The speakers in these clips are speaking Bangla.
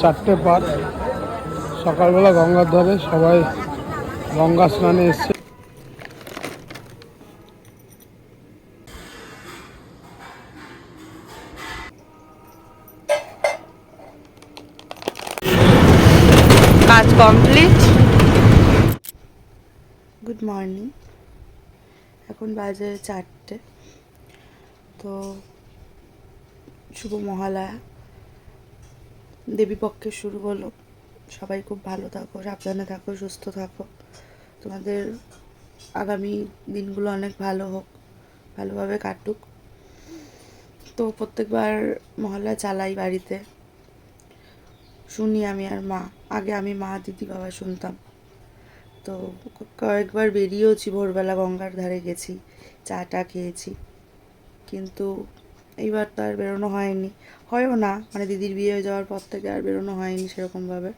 চারটে পার। সকালবেলা গঙ্গার ধারে সবাই গঙ্গা স্নানে এসছে কাজ কমপ্লিট। গুড মর্নিং এখন বাজে চারটে। তো শুভ মহালয়া। দেবীপক্ষে শুরু হলো। সবাই খুব ভালো থাকো, সাবধানে থাকো, সুস্থ থাকো। তোমাদের আগামী দিনগুলো অনেক ভালো হোক, ভালোভাবে কাটুক। তো প্রত্যেকবার মহল্লা চালাই বাড়িতে। শুনি আমি আর মা, আগে আমি মা, দিদি, বাবা শুনতাম। তো কয়েকবার বেরিয়েওছি ভোরবেলা গঙ্গার ধারে গেছি চা টা খেয়েছি। কিন্তু এইবার তো আর বেরোনো হয়নি। হয়ও না মানে দিদির বিয়ে হয়ে যাওয়ার পর থেকে আর বেরোনো হয়নি সেরকমভাবে।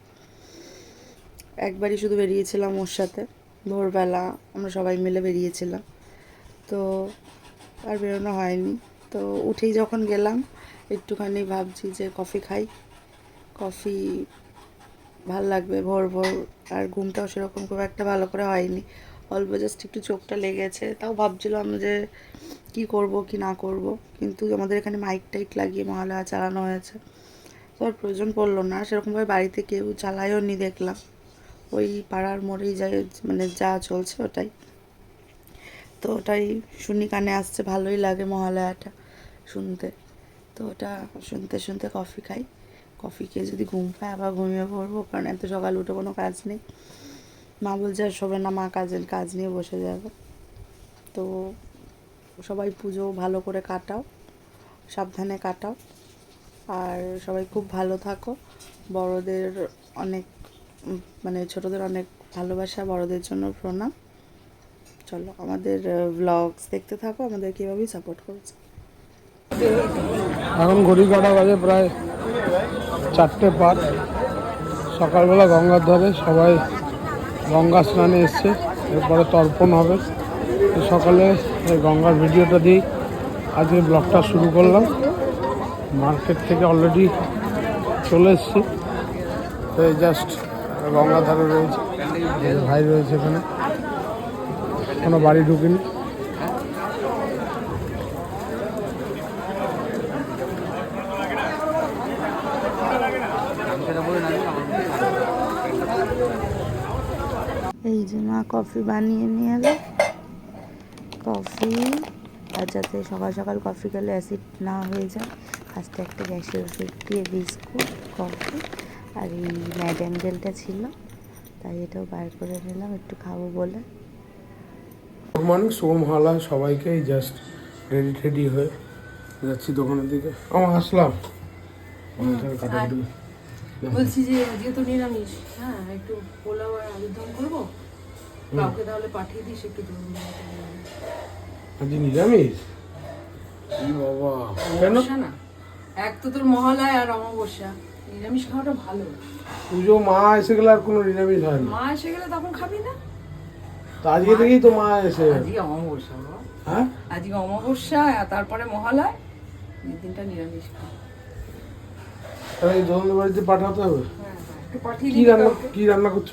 একবারই শুধু বেরিয়েছিলাম ওর সাথে, ভোরবেলা আমরা সবাই মিলে বেরিয়েছিলাম। তো আর বেরোনো হয়নি। তো উঠেই যখন গেলাম, একটুখানি ভাবছি যে কফি খাই। কফি ভালো লাগবে, ভোর ভোর, আর ঘুমটাও সেরকম খুব একটা ভালো করে হয়নি। অল্প জাস্ট একটু চোখটা লেগেছে। তাও ভাবছিলাম যে কি করব, কি না করব। কিন্তু আমাদের এখানে মাইক টাইক লাগিয়ে মহালয়া চালানো হয়েছে। তো আর প্রয়োজন পড়ল না। সেরকমভাবে বাড়িতে কেউ চালায়ও নি দেখলাম। ওই পাড়ার মোড়েই যাই মানে যা চলছে ওটাই। তো ওটাই শুনি কানে আসছে, ভালোই লাগে মহালয়াটা শুনতে। তো ওটা শুনতে শুনতে কফি খাই। কফি খেয়ে যদি ঘুম পায় আবার ঘুমিয়ে পড়ব, কারণ এত সকাল উঠে কোনো কাজ নেই। মা বলছে আর শোবে না মা, কাজের কাজ নিয়ে বসে যাবে। তো সবাই পুজো ভালো করে কাটাও, সাবধানে কাটাও। আর সবাই খুব ভালো থাকো। বড়দের অনেক মানে ছোটদের অনেক ভালোবাসা, বড়দের জন্য প্রণাম। চলো, আমাদের ব্লগস দেখতে থাকো আমাদেরকে এভাবেই সাপোর্ট করছে। এখন ঘড়ি কাটা বাজে প্রায় চারটে পার সকালবেলা গঙ্গার ধারে সবাই গঙ্গা স্নানে এসছে, এরপরে তর্পণ হবে। সকালে এই গঙ্গার ভিডিওটা দিয়েই আজকে ব্লগটা শুরু করলাম। মার্কেট থেকে অলরেডি চলে এসছি। তো এই জাস্ট গঙ্গাধারে রয়েছে। ভাই রয়েছে এখানে। কোনো বাড়ি ঢুকিনি। এই যে মা কফি বানিয়ে নিয়ে এলো। কফি আর যাতে সকাল সকাল কফি খেলে অ্যাসিড না হয়ে যায়। ফার্স্টে একটা গ্যাসের ওষুধ দিয়ে বিস্কুট কফি আর এই ম্যাডাম জেলটা ছিল। তাই এটাও বার করে নিলাম একটু খাব বলে। গুড মর্নিং শুভ মহালয়া সবাইকে জাস্ট রেডি টেডি হয়ে যাচ্ছি দোকানের দিকে। আমার আসলাম। বলছি যে যেহেতু নিরামিষ হ্যাঁ একটু পোলাও আর আলুর দম করব? কাউকে তাহলে পাঠিয়ে দিস একটু ধরুন আজ নিরামিষ? বাবা। কেন? না। এক তো তোর মহালয় আর অমাবস্যা। নিরামিষ খাওয়াটা ভালো। পুজো মা এসে গেলে আর কোনো নিরামিষ হয় না। মা এসে গেলে তখন খাবি না। তো আজকে থেকেই তো মা এসে আজকে অমাবস্যা বাবা। হ্যাঁ? আজকে অমাবস্যা আর তারপরে মহালয়। এই দিনটা নিরামিষ খা। তাহলে এই বাড়িতে পাঠাতে হবে? হ্যাঁ হ্যাঁ। একটু পাঠিয়ে কি রান্না কি রান্না করছ?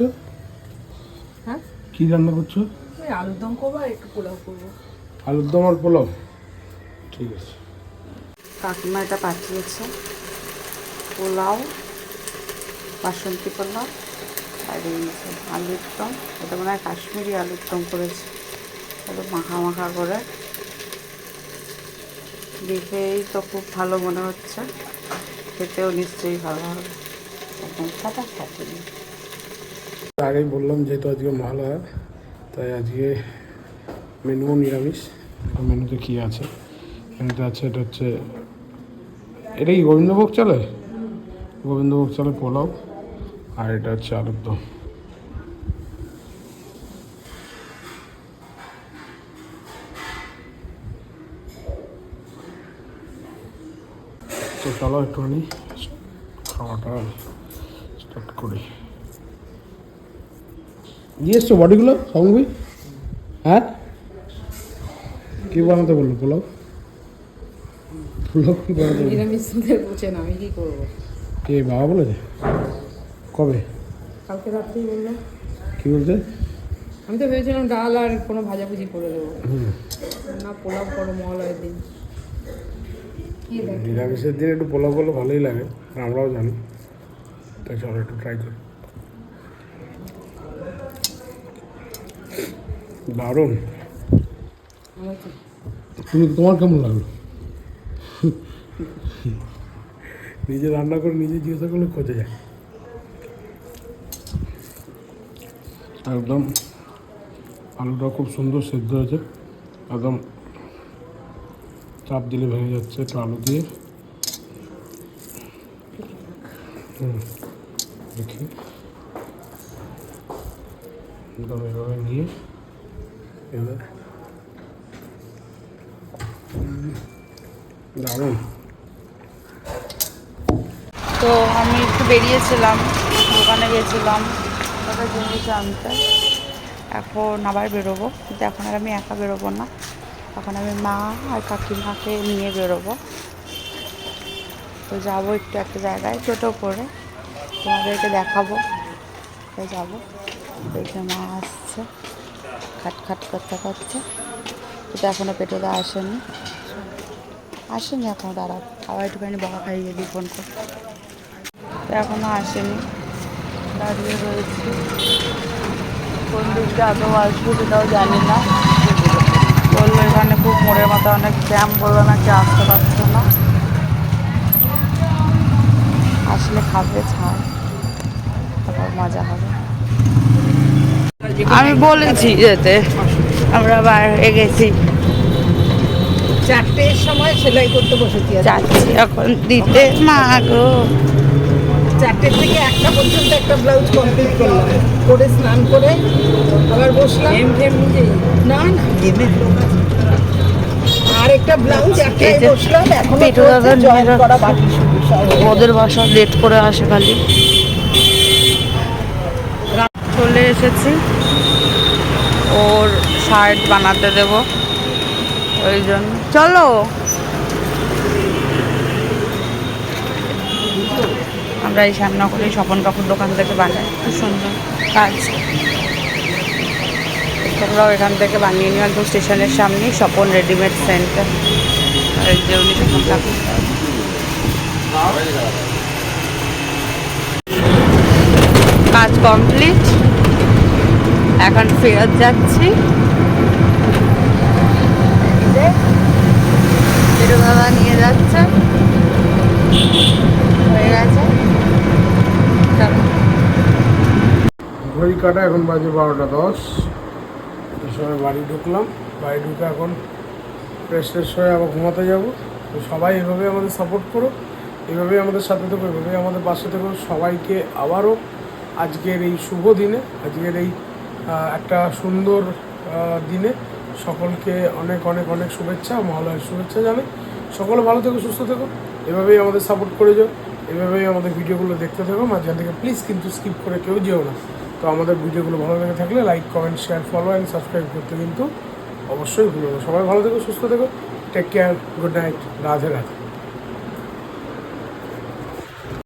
হ্যাঁ? কি রান্না করছ? ওই আলুর দম করব আর একটু পোলাও করব। আলুর দম আর পোলাও? ঠিক আছে। কাকিমা এটা পাঠিয়েছে। পোলাও বাসন্তী পোলাও আর এই যে আলুর দম। এটা মনে হয় কাশ্মীরি আলুর দম করেছে। একটু মাখা মাখা করে। দেখেই তো খুব ভালো মনে হচ্ছে। খেতেও নিশ্চয়ই ভালো হবে। একদম সাদা সাথে আগেই বললাম যেহেতু আজকে মহালয়া, তাই আজকে মেনুও নিরামিষ। মেনুতে কি আছে? মেনুতে আছে এটা হচ্ছে, এটা কি গোবিন্দভোগ চলে গোবিন্দভোগ চলে পোলাও, আর এটা হচ্ছে আলুর দম। তো চলো একটুখানি খাওয়াটা স্টার্ট করি। নিয়ে এসছো বডিগুলো সঙ্গী? হ্যাঁ? কি বানাতে বলল পোলাও? পোলাও কি বানাতে বলল? নিরামিষ বুঝেন আমি কি করব? কে বাবা বলেছে? কবে? কালকে রাত্রেই বলল। কি বলতে আমি তো ভেবেছিলাম ডাল আর কোনো ভাজাভুজি করে দেবো। না পোলাও করো মহালয়ের দিন। নিরামিষের দিন একটু পোলাও করলে ভালোই লাগে আর আমরাও জানি। তাই চলো একটু ট্রাই করি। দারুণ। তুমি তোমার কেমন লাগল? নিজে রান্না করে নিজে জিজ্ঞাসা করলে খোঁজে যায়। একদম আলুটা খুব সুন্দর সেদ্ধ হয়েছে। একদম চাপ দিলে ভেঙে যাচ্ছে একটু আলু দিয়ে। দেখি। একদম এভাবে নিয়ে তো আমি একটু বেরিয়েছিলাম, দোকানে গেছিলাম জিনিস আনতে এখন আবার বেরোবো, কিন্তু এখন আর আমি একা বেরোবো না। এখন আমি মা আর কাকিমাকে নিয়ে বেরোবো। তো যাব একটু একটা জায়গায়, ছোটো করে। তোমাদেরকে দেখাবো। তো যাব, দেখে মা আসছে। খাট খাট করতে করতে। কিন্তু এখনও পেটোদা আসেনি। আসেনি এখনও দাঁড়াও আবার একটুখানি বকা খাইয়ে দিই ফোন করে। তো এখনও আসেনি। দাঁড়িয়ে রয়েছি। কোন দিকটা আদৌ আসব সেটাও জানি না। বলল এখানে খুব মোড়ের মতো অনেক জ্যাম বলল নাকি আসতে পারছে না। আসলে খাবে, ছাড়। তারপর মজা হবে। আমি বলেছি যেতে। আমরা বাইরে গেছি চারটের সময় সেলাই করতে বসেছি। যাচ্ছি এখন দিতে। মা গো। চারটের থেকে একটা পর্যন্ত একটা ব্লাউজ কমপ্লিট করলাম। করে স্নান করে আবার বসলাম। না না। গেমের লোক আর একটা ব্লাউজ একটাই বসলাম। এখন পেটু দাদা জয়েন করা বাকি। ওদের বাসা লেট করে আসে খালি। চলে এসেছি। ওর শার্ট বানাতে দেব। ওই জন্য। চলো। আমরা এই শ্যামনগরে স্বপন কাকুর দোকান থেকে বানাই। খুব সুন্দর কাজ। তোমরাও এখান থেকে বানিয়ে নিও একদম স্টেশনের সামনেই স্বপন রেডিমেড সেন্টার। কাজ কমপ্লিট। এখন ফেরত যাচ্ছি। পেটু বাবা নিয়ে যাচ্ছে। হয়ে গেছে। ঘড়ি কাটা এখন বাজে বারোটা দশ। এই সময় বাড়ি ঢুকলাম। বাড়ি ঢুকে এখন ফ্রেশ ফ্রেশ হয়ে আবার ঘুমাতে যাব। তো সবাই এভাবে আমাদের সাপোর্ট করো এভাবেই আমাদের সাথে থেকো এভাবেই আমাদের পাশে থেকো। সবাইকে আবারও আজকের এই শুভ দিনে, আজকের এই একটা সুন্দর দিনে সকলকে অনেক অনেক অনেক শুভেচ্ছা, মহালয়ের শুভেচ্ছা জানাই। সকলে ভালো থেকো, সুস্থ থেকো। এভাবেই আমাদের সাপোর্ট করে যাও। এভাবেই আমাদের ভিডিওগুলো দেখতে থাকো। মাঝখান থেকে প্লিজ কিন্তু স্কিপ করে কেউ যেও না। তো আমাদের ভিডিওগুলো ভালো লেগে থাকলে like comment share follow and subscribe করতে কিন্তু অবশ্যই ভুলো সবাই ভালো থেকো, সুস্থ থেকো। Take care good night Radhe Radhe.